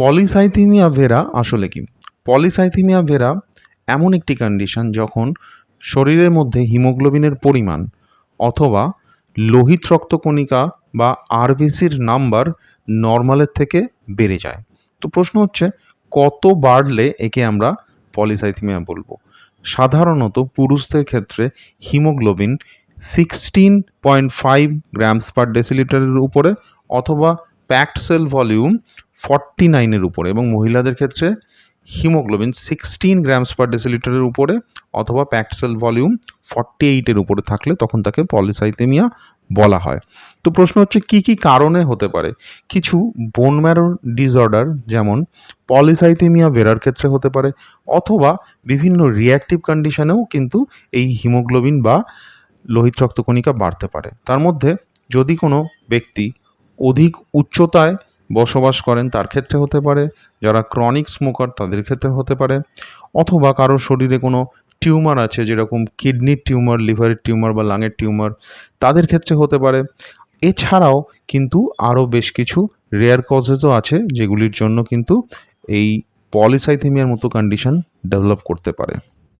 পলিসাইথিমিয়া ভেরা আসলে কি? পলিসাইথিমিয়া ভেরা এমন একটি কন্ডিশন যখন শরীরের মধ্যে হিমোগ্লোবিনের পরিমাণ অথবা লোহিত রক্তকণিকা বা আরবিসির নাম্বার নর্মালের থেকে বেড়ে যায়। তো প্রশ্ন হচ্ছে, কত বাড়লে একে আমরা পলিসাইথিমিয়া বলব? সাধারণত পুরুষদের ক্ষেত্রে hemoglobin sixteen point five grams per ডেসিলিটারের উপরে অথবা প্যাক্ট সেল ভলিউম ফর্টি নাইনের উপরে এবং মহিলাদের ক্ষেত্রে হিমোগ্লোবিন সিক্সটিন গ্রামস পার ডেসিলিটারের উপরে অথবা প্যাক্ট সেল ভলিউম ফর্টি এইটের উপরে থাকলে তখন তাকে পলিসাইথেমিয়া বলা হয়। তো প্রশ্ন হচ্ছে, কি কি কারণে হতে পারে? কিছু বোন ম্যারো ডিসঅর্ডার যেমন পলিসাইথেমিয়া বেরার ক্ষেত্রে হতে পারে অথবা বিভিন্ন রিয়াক্টিভ কন্ডিশনেও কিন্তু এই হিমোগ্লোবিন বা লোহিত রক্তকণিকা বাড়তে পারে। তার মধ্যে যদি কোনো ব্যক্তি অধিক উচ্চতায় বসবাস করেন তার ক্ষেত্রে হতে পারে, যারা ক্রনিক স্মোকার তাদের ক্ষেত্রে হতে পারে, অথবা কারও শরীরে কোনো টিউমার আছে যেরকম কিডনির টিউমার, লিভারের টিউমার বা লাঙের টিউমার, তাদের ক্ষেত্রে হতে পারে। এছাড়াও কিন্তু আরও বেশ কিছু রেয়ার কজেসও আছে যেগুলির জন্য কিন্তু এই পলিসাইথেমিয়ার মতো কন্ডিশন ডেভেলপ করতে পারে।